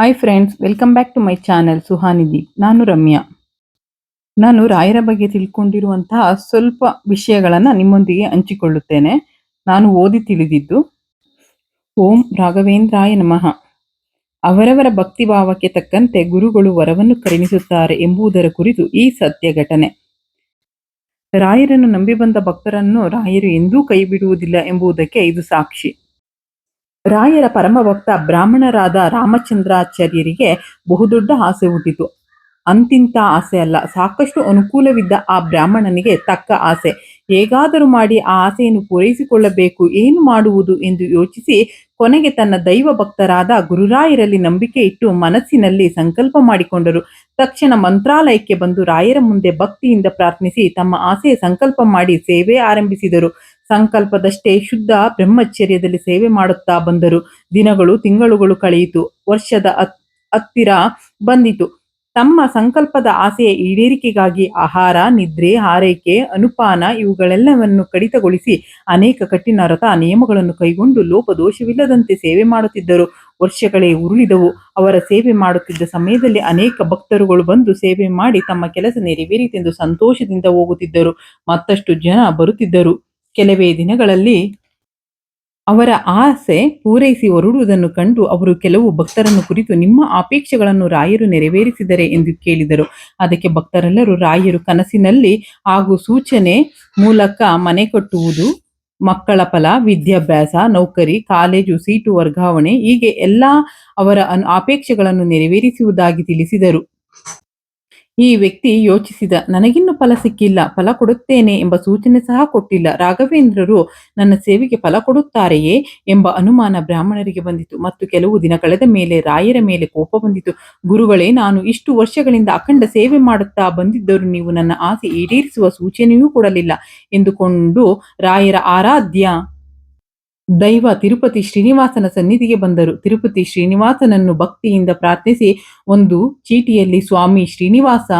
Hi friends welcome back to my channel Suhanidhi ನಾನು ರಮ್ಯಾ. ನಾನು ರಾಯರ ಬಗ್ಗೆ ತಿಳ್ಕೊಂಡಿರುವಂತಹ ಸ್ವಲ್ಪ ವಿಷಯಗಳನ್ನು ನಿಮ್ಮೊಂದಿಗೆ ಹಂಚಿಕೊಳ್ಳುತ್ತೇನೆ. ನಾನು ಓದಿ ತಿಳಿದಿದ್ದು, ಓಂ ರಾಘವೇಂದ್ರಾಯ ನಮಃ. ಅವರವರ ಭಕ್ತಿ ಭಾವಕ್ಕೆ ತಕ್ಕಂತೆ ಗುರುಗಳು ವರವನ್ನು ಕರುಣಿಸುತ್ತಾರೆ ಎಂಬುದರ ಕುರಿತು ಈ ಸತ್ಯ ಘಟನೆ ರಾಯರನ್ನು ನಂಬಿ ಬಂದ ಭಕ್ತರನ್ನು ರಾಯರು ಎಂದೂ ಕೈಬಿಡುವುದಿಲ್ಲ ಎಂಬುದಕ್ಕೆ ಇದು ಸಾಕ್ಷಿ. ರಾಯರ ಪರಮಭಕ್ತ ಬ್ರಾಹ್ಮಣರಾದ ರಾಮಚಂದ್ರಾಚಾರ್ಯರಿಗೆ ಬಹುದೊಡ್ಡ ಆಸೆ ಹುಟ್ಟಿತು. ಅಂತಿಂತ ಆಸೆ ಅಲ್ಲ, ಸಾಕಷ್ಟು ಅನುಕೂಲವಿದ್ದ ಆ ಬ್ರಾಹ್ಮಣನಿಗೆ ತಕ್ಕ ಆಸೆ. ಹೇಗಾದರೂ ಮಾಡಿ ಆ ಆಸೆಯನ್ನು ಪೂರೈಸಿಕೊಳ್ಳಬೇಕು, ಏನು ಮಾಡುವುದು ಎಂದು ಯೋಚಿಸಿ ಕೊನೆಗೆ ತನ್ನ ದೈವ ಭಕ್ತರಾದ ಗುರುರಾಯರಲ್ಲಿ ನಂಬಿಕೆ ಇಟ್ಟು ಮನಸ್ಸಿನಲ್ಲಿ ಸಂಕಲ್ಪ ಮಾಡಿಕೊಂಡರು. ತಕ್ಷಣ ಮಂತ್ರಾಲಯಕ್ಕೆ ಬಂದು ರಾಯರ ಮುಂದೆ ಭಕ್ತಿಯಿಂದ ಪ್ರಾರ್ಥಿಸಿ ತಮ್ಮ ಆಸೆಯ ಸಂಕಲ್ಪ ಮಾಡಿ ಸೇವೆ ಆರಂಭಿಸಿದರು. ಸಂಕಲ್ಪದಷ್ಟೇ ಶುದ್ಧ ಬ್ರಹ್ಮಚರ್ಯದಲ್ಲಿ ಸೇವೆ ಮಾಡುತ್ತಾ ಬಂದರು. ದಿನಗಳು, ತಿಂಗಳುಗಳು ಕಳೆಯಿತು. ವರ್ಷದ ಹತ್ತಿರ ಬಂದಿತು. ತಮ್ಮ ಸಂಕಲ್ಪದ ಆಸೆಯ ಈಡೇರಿಕೆಗಾಗಿ ಆಹಾರ, ನಿದ್ರೆ ಆರೈಕೆ ಅನುಪಾನ ಇವುಗಳೆಲ್ಲವನ್ನು ಕಡಿತಗೊಳಿಸಿ ಅನೇಕ ಕಠಿಣ ರಥ ನಿಯಮಗಳನ್ನು ಕೈಗೊಂಡು ಲೋಪದೋಷವಿಲ್ಲದಂತೆ ಸೇವೆ ಮಾಡುತ್ತಿದ್ದರು. ವರ್ಷಗಳೇ ಉರುಳಿದವು. ಅವರ ಸೇವೆ ಮಾಡುತ್ತಿದ್ದ ಸಮಯದಲ್ಲಿ ಅನೇಕ ಭಕ್ತರುಗಳು ಬಂದು ಸೇವೆ ಮಾಡಿ ತಮ್ಮ ಕೆಲಸ ನೆರವೇರಿತೆಂದು ಸಂತೋಷದಿಂದ ಹೋಗುತ್ತಿದ್ದರು. ಮತ್ತಷ್ಟು ಜನ ಬರುತ್ತಿದ್ದರು. ಕೆಲವೇ ದಿನಗಳಲ್ಲಿ ಅವರ ಆಸೆ ಪೂರೈಸಿ ಹೊರಡುವುದನ್ನು ಕಂಡು ಅವರು ಕೆಲವು ಭಕ್ತರನ್ನು ಕುರಿತು ನಿಮ್ಮ ಅಪೇಕ್ಷೆಗಳನ್ನು ರಾಯರು ನೆರವೇರಿಸಿದರೆ ಎಂದು ಕೇಳಿದರು. ಅದಕ್ಕೆ ಭಕ್ತರೆಲ್ಲರೂ ರಾಯರು ಕನಸಿನಲ್ಲಿ ಹಾಗೂ ಸೂಚನೆ ಮೂಲಕ ಮನೆ ಕಟ್ಟುವುದು, ಮಕ್ಕಳ ಫಲ, ವಿದ್ಯಾಭ್ಯಾಸ, ನೌಕರಿ, ಕಾಲೇಜು, ಸೀಟು ವರ್ಗಾವಣೆ ಹೀಗೆ ಎಲ್ಲ ಅವರ ಅಪೇಕ್ಷೆಗಳನ್ನು ನೆರವೇರಿಸುವುದಾಗಿ ತಿಳಿಸಿದರು. ಈ ವ್ಯಕ್ತಿ ಯೋಚಿಸಿದ, ನನಗಿನ್ನು ಫಲ ಸಿಕ್ಕಿಲ್ಲ, ಫಲ ಕೊಡುತ್ತೇನೆ ಎಂಬ ಸೂಚನೆ ಸಹ ಕೊಟ್ಟಿಲ್ಲ. ರಾಘವೇಂದ್ರರು, ನನ್ನ ಸೇವೆಗೆ ಫಲ ಕೊಡುತ್ತಾರೆಯೇ ಎಂಬ ಅನುಮಾನ ಬ್ರಾಹ್ಮಣರಿಗೆ ಬಂದಿತು. ಮತ್ತು ಕೆಲವು ದಿನ ಕಳೆದ ಮೇಲೆ ರಾಯರ ಮೇಲೆ ಕೋಪ ಬಂದಿತು. ಗುರುಗಳೇ, ನಾನು ಇಷ್ಟು ವರ್ಷಗಳಿಂದ ಅಖಂಡ ಸೇವೆ ಮಾಡುತ್ತಾ ಬಂದಿದ್ದರೂ ನೀವು ನನ್ನ ಆಸೆ ಈಡೇರಿಸುವ ಸೂಚನೆಯೂ ಕೊಡಲಿಲ್ಲ ಎಂದುಕೊಂಡು ರಾಯರ ಆರಾಧ್ಯ ದೈವ ತಿರುಪತಿ ಶ್ರೀನಿವಾಸನ ಸನ್ನಿಧಿಗೆ ಬಂದರು. ತಿರುಪತಿ ಶ್ರೀನಿವಾಸನನ್ನು ಭಕ್ತಿಯಿಂದ ಪ್ರಾರ್ಥಿಸಿ, ಒಂದು ಚೀಟಿಯಲ್ಲಿ, ಸ್ವಾಮಿ ಶ್ರೀನಿವಾಸ,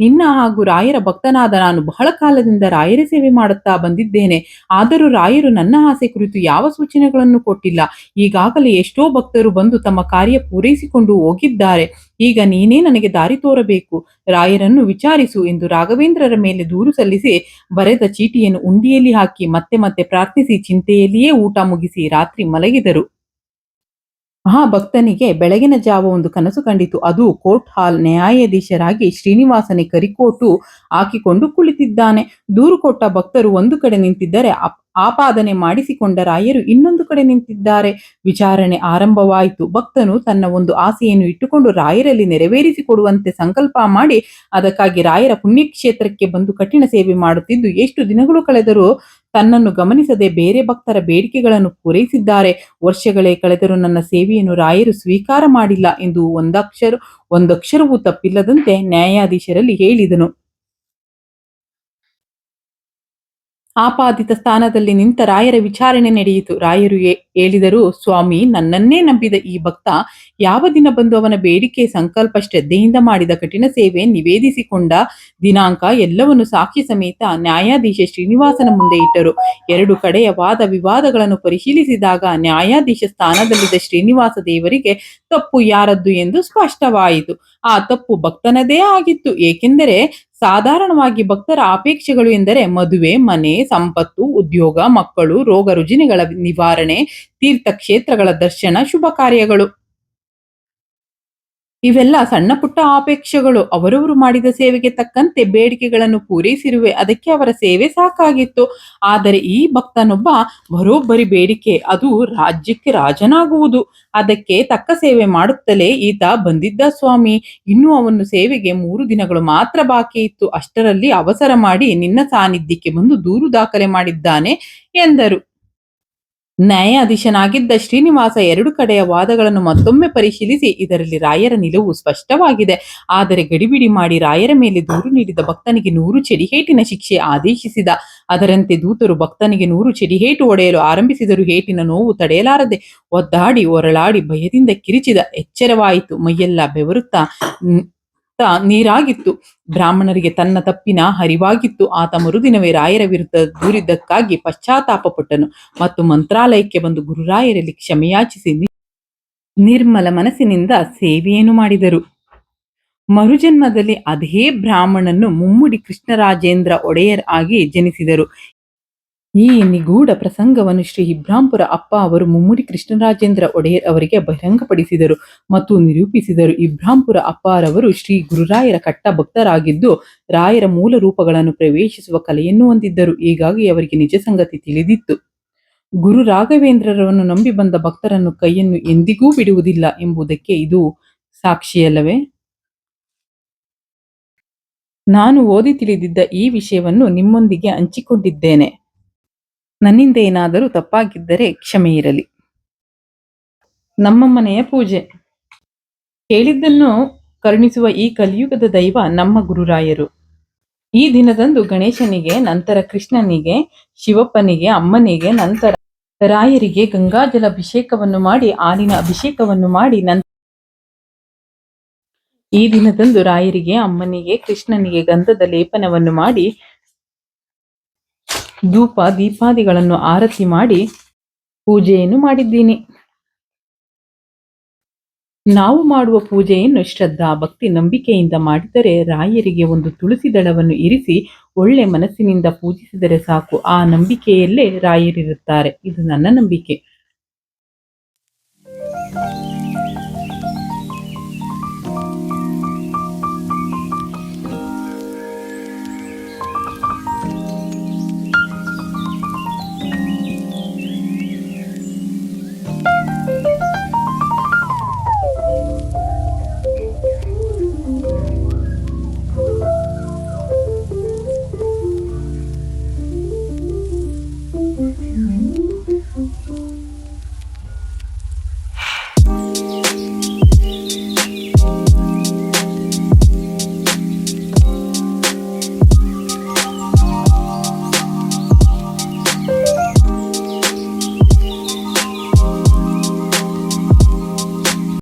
ನಿನ್ನ ಹಾಗೂ ರಾಯರ ಭಕ್ತನಾದ ನಾನು ಬಹಳ ಕಾಲದಿಂದ ರಾಯರ ಸೇವೆ ಮಾಡುತ್ತಾ ಬಂದಿದ್ದೇನೆ. ಆದರೂ ರಾಯರು ನನ್ನ ಆಸೆ ಕುರಿತು ಯಾವ ಸೂಚನೆಗಳನ್ನು ಕೊಟ್ಟಿಲ್ಲ. ಈಗಾಗಲೇ ಎಷ್ಟೋ ಭಕ್ತರು ಬಂದು ತಮ್ಮ ಕಾರ್ಯ ಪೂರೈಸಿಕೊಂಡು ಹೋಗಿದ್ದಾರೆ. ಈಗ ನೀನೇ ನನಗೆ ದಾರಿ ತೋರಬೇಕು. ರಾಯರನ್ನು ವಿಚಾರಿಸು ಎಂದು ರಾಘವೇಂದ್ರರ ಮೇಲೆ ದೂರು ಸಲ್ಲಿಸಿ ಬರೆದ ಚೀಟಿಯನ್ನು ಉಂಡಿಯಲ್ಲಿ ಹಾಕಿ ಮತ್ತೆ ಮತ್ತೆ ಪ್ರಾರ್ಥಿಸಿ ಚಿಂತೆಯಲ್ಲಿಯೇ ಊಟ ಮುಗಿಸಿ ರಾತ್ರಿ ಮಲಗಿದರು. ಆ ಭಕ್ತನಿಗೆ ಬೆಳಗಿನ ಜಾವ ಒಂದು ಕನಸು ಕಂಡಿತು. ಅದು ಕೋರ್ಟ್ ಹಾಲ್ ನ್ಯಾಯಾಧೀಶರಾಗಿ ಶ್ರೀನಿವಾಸನೇ ಕರಿಕೋಟು ಹಾಕಿಕೊಂಡು ಕುಳಿತಿದ್ದಾನೆ. ದೂರು ಕೊಟ್ಟ ಭಕ್ತರು ಒಂದು ಕಡೆ ನಿಂತಿದ್ದರೆ ಆಪಾದನೆ ಮಾಡಿಸಿಕೊಂಡ ರಾಯರು ಇನ್ನೊಂದು ಕಡೆ ನಿಂತಿದ್ದಾರೆ. ವಿಚಾರಣೆ ಆರಂಭವಾಯಿತು. ಭಕ್ತನು ತನ್ನ ಒಂದು ಆಸೆಯನ್ನು ಇಟ್ಟುಕೊಂಡು ರಾಯರಲ್ಲಿ ನೆರವೇರಿಸಿಕೊಡುವಂತೆ ಸಂಕಲ್ಪ ಮಾಡಿ, ಅದಕ್ಕಾಗಿ ರಾಯರ ಪುಣ್ಯಕ್ಷೇತ್ರಕ್ಕೆ ಬಂದು ಕಠಿಣ ಸೇವೆ ಮಾಡುತ್ತಿದ್ದು, ಎಷ್ಟು ದಿನಗಳು ಕಳೆದರೂ ತನ್ನನ್ನು ಗಮನಿಸದೆ ಬೇರೆ ಭಕ್ತರ ಬೇಡಿಕೆಗಳನ್ನು ಪೂರೈಸಿದ್ದಾರೆ. ವರ್ಷಗಳೇ ಕಳೆದರೂ ನನ್ನ ಸೇವೆಯನ್ನು ರಾಯರು ಸ್ವೀಕಾರ ಮಾಡಿಲ್ಲ ಎಂದು ಒಂದಕ್ಷರ, ಒಂದಕ್ಷರವೂ ತಪ್ಪಿಲ್ಲದಂತೆ ನ್ಯಾಯಾಧೀಶರಲ್ಲಿ ಹೇಳಿದನು. ಆಪಾದಿತ ಸ್ಥಾನದಲ್ಲಿ ನಿಂತ ರಾಯರ ವಿಚಾರಣೆ ನಡೆಯಿತು. ರಾಯರು ಹೇಳಿದರು, ಸ್ವಾಮಿ, ನನ್ನನ್ನೇ ನಂಬಿದ ಈ ಭಕ್ತ ಯಾವ ದಿನ ಬಂದು ಅವನ ಬೇಡಿಕೆ, ಸಂಕಲ್ಪ, ಶ್ರದ್ಧೆಯಿಂದ ಮಾಡಿದ ಕಠಿಣ ಸೇವೆ ನಿವೇದಿಸಿಕೊಂಡ ದಿನಾಂಕ ಎಲ್ಲವನ್ನು ಸಾಕ್ಷಿ ಸಮೇತ ನ್ಯಾಯಾಧೀಶ ಶ್ರೀನಿವಾಸನ ಮುಂದೆ ಇಟ್ಟರು. ಎರಡು ಕಡೆಯ ವಾದ ವಿವಾದಗಳನ್ನು ಪರಿಶೀಲಿಸಿದಾಗ ನ್ಯಾಯಾಧೀಶ ಸ್ಥಾನದಲ್ಲಿದ್ದ ಶ್ರೀನಿವಾಸ ದೇವರಿಗೆ ತಪ್ಪು ಯಾರದ್ದು ಎಂದು ಸ್ಪಷ್ಟವಾಯಿತು. ಆ ತಪ್ಪು ಭಕ್ತನದೇ ಆಗಿತ್ತು. ಏಕೆಂದರೆ ಸಾಧಾರಣವಾಗಿ ಭಕ್ತರ ಅಪೇಕ್ಷೆಗಳು ಎಂದರೆ ಮದುವೆ, ಮನೆ, ಸಂಪತ್ತು, ಉದ್ಯೋಗ, ಮಕ್ಕಳು, ರೋಗ ರುಜಿನಗಳ ನಿವಾರಣೆ ತೀರ್ಥಕ್ಷೇತ್ರಗಳ ದರ್ಶನ, ಶುಭ ಕಾರ್ಯಗಳು. ಇವೆಲ್ಲ ಸಣ್ಣ ಪುಟ್ಟ ಆಪೇಕ್ಷೆಗಳು. ಅವರವರು ಮಾಡಿದ ಸೇವೆಗೆ ತಕ್ಕಂತೆ ಬೇಡಿಕೆಗಳನ್ನು ಪೂರೈಸಿರುವೆ. ಅದಕ್ಕೆ ಅವರ ಸೇವೆ ಸಾಕಾಗಿತ್ತು. ಆದರೆ ಈ ಭಕ್ತನೊಬ್ಬ ಬರೋಬ್ಬರಿ ಬೇಡಿಕೆ. ಅದು ರಾಜ್ಯಕ್ಕೆ ರಾಜನಾಗುವುದು. ಅದಕ್ಕೆ ತಕ್ಕ ಸೇವೆ ಮಾಡುತ್ತಲೇ ಈತ ಬಂದಿದ್ದ ಸ್ವಾಮಿ. ಇನ್ನು ಅವನು ಸೇವೆಗೆ ಮೂರು ದಿನಗಳು ಮಾತ್ರ ಬಾಕಿ ಇತ್ತು. ಅಷ್ಟರಲ್ಲಿ ಅವಸರ ಮಾಡಿ ನಿನ್ನ ಸಾನ್ನಿಧ್ಯಕ್ಕೆ ಬಂದು ದೂರು ದಾಖಲೆ ಮಾಡಿದ್ದಾನೆ ಎಂದರು. ನ್ಯಾಯಾಧೀಶನಾಗಿದ್ದ ಶ್ರೀನಿವಾಸ ಎರಡು ಕಡೆಯ ವಾದಗಳನ್ನು ಮತ್ತೊಮ್ಮೆ ಪರಿಶೀಲಿಸಿ, ಇದರಲ್ಲಿ ರಾಯರ ನಿಲುವು ಸ್ಪಷ್ಟವಾಗಿದೆ. ಆದರೆ ಗಡಿಬಿಡಿ ಮಾಡಿ ರಾಯರ ಮೇಲೆ ದೂರು ನೀಡಿದ ಭಕ್ತನಿಗೆ ನೂರು ಚೆಡಿಹೇಟಿನ ಶಿಕ್ಷೆ ಆದೇಶಿಸಿದ. ಅದರಂತೆ ದೂತರು ಭಕ್ತನಿಗೆ ನೂರು ಚೆಡಿಹೇಟು ಒಡೆಯಲು ಆರಂಭಿಸಿದರು ಹೇಟಿನ ನೋವು ತಡೆಯಲಾರದೆ ಒದ್ದಾಡಿ, ಒರಳಾಡಿ ಭಯದಿಂದ ಕಿರಿಚಿದ. ಎಚ್ಚರವಾಯಿತು, ಮೈಯೆಲ್ಲ ಬೆವರುತ್ತಾ. ನೀರಾಗಿತ್ತು. ಬ್ರಾಹ್ಮಣರಿಗೆ ತನ್ನ ತಪ್ಪಿನ ಹರಿವಾಗಿತ್ತು. ಆತ ಮರುದಿನವೇ ರಾಯರ ವಿರುದ್ಧ ದೂರಿದ್ದಕ್ಕಾಗಿ ಪಶ್ಚಾತ್ತಾಪ ಪಟ್ಟನು ಮತ್ತು ಮಂತ್ರಾಲಯಕ್ಕೆ ಬಂದು ಗುರುರಾಯರಲ್ಲಿ ಕ್ಷಮೆಯಾಚಿಸಿ ನಿರ್ಮಲ ಮನಸ್ಸಿನಿಂದ ಸೇವೆಯನ್ನು ಮಾಡಿದರು. ಮರುಜನ್ಮದಲ್ಲಿ ಅದೇ ಬ್ರಾಹ್ಮಣನ್ನು ಮುಮ್ಮುಡಿ ಕೃಷ್ಣರಾಜೇಂದ್ರ ಒಡೆಯರ್ ಆಗಿ ಜನಿಸಿದರು. ಈ ನಿಗೂಢ ಪ್ರಸಂಗವನ್ನು ಶ್ರೀ ಇಬ್ರಾಂಪುರ ಅಪ್ಪ ಅವರು ಮುಮ್ಮುಡಿ ಕೃಷ್ಣರಾಜೇಂದ್ರ ಒಡೆಯರ್ ಅವರಿಗೆ ಬಹಿರಂಗಪಡಿಸಿದರು ಮತ್ತು ನಿರೂಪಿಸಿದರು. ಇಬ್ರಾಂಪುರ ಅಪ್ಪಾರವರು ಶ್ರೀ ಗುರುರಾಯರ ಕಟ್ಟ ಭಕ್ತರಾಗಿದ್ದು ರಾಯರ ಮೂಲ ರೂಪಗಳನ್ನು ಪ್ರವೇಶಿಸುವ ಕಲೆಯನ್ನು ಹೊಂದಿದ್ದರು. ಹೀಗಾಗಿ ಅವರಿಗೆ ನಿಜ ಸಂಗತಿ ತಿಳಿದಿತ್ತು. ಗುರು ರಾಘವೇಂದ್ರರನ್ನು ನಂಬಿ ಬಂದ ಭಕ್ತರನ್ನು ಕೈಯನ್ನು ಎಂದಿಗೂ ಬಿಡುವುದಿಲ್ಲ ಎಂಬುದಕ್ಕೆ ಇದು ಸಾಕ್ಷಿಯಲ್ಲವೇ? ನಾನು ಓದಿ ತಿಳಿದಿದ್ದ ಈ ವಿಷಯವನ್ನು ನಿಮ್ಮೊಂದಿಗೆ ಹಂಚಿಕೊಂಡಿದ್ದೇನೆ. ನನ್ನಿಂದ ಏನಾದರೂ ತಪ್ಪಾಗಿದ್ದರೆ ಕ್ಷಮೆ ಇರಲಿ. ನಮ್ಮ ಮನೆಯ ಪೂಜೆ. ಹೇಳಿದ್ದನ್ನು ಕರುಣಿಸುವ ಈ ಕಲಿಯುಗದ ದೈವ ನಮ್ಮ ಗುರುರಾಯರು. ಈ ದಿನದಂದು ಗಣೇಶನಿಗೆ, ನಂತರ ಕೃಷ್ಣನಿಗೆ, ಶಿವಪ್ಪನಿಗೆ, ಅಮ್ಮನಿಗೆ, ನಂತರ ರಾಯರಿಗೆ ಗಂಗಾಜಲ ಅಭಿಷೇಕವನ್ನು ಮಾಡಿ, ಹಾಲಿನ ಅಭಿಷೇಕವನ್ನು ಮಾಡಿ ನಂತರ ಈ ದಿನದಂದು ರಾಯರಿಗೆ, ಅಮ್ಮನಿಗೆ, ಕೃಷ್ಣನಿಗೆ ಗಂಧದ ಲೇಪನವನ್ನು ಮಾಡಿ ಧೂಪ ದೀಪಾದಿಗಳನ್ನು ಆರತಿ ಮಾಡಿ ಪೂಜೆಯನ್ನು ಮಾಡಿದ್ದೀನಿ. ನಾವು ಮಾಡುವ ಪೂಜೆಯನ್ನು ಶ್ರದ್ಧಾ ಭಕ್ತಿ ನಂಬಿಕೆಯಿಂದ ಮಾಡಿದರೆ ರಾಯರಿಗೆ ಒಂದು ತುಳಸಿ ದಳವನ್ನು ಇರಿಸಿ ಒಳ್ಳೆ ಮನಸ್ಸಿನಿಂದ ಪೂಜಿಸಿದರೆ ಸಾಕು. ಆ ನಂಬಿಕೆಯಲ್ಲೇ ರಾಯರಿರುತ್ತಾರೆ. ಇದು ನನ್ನ ನಂಬಿಕೆ.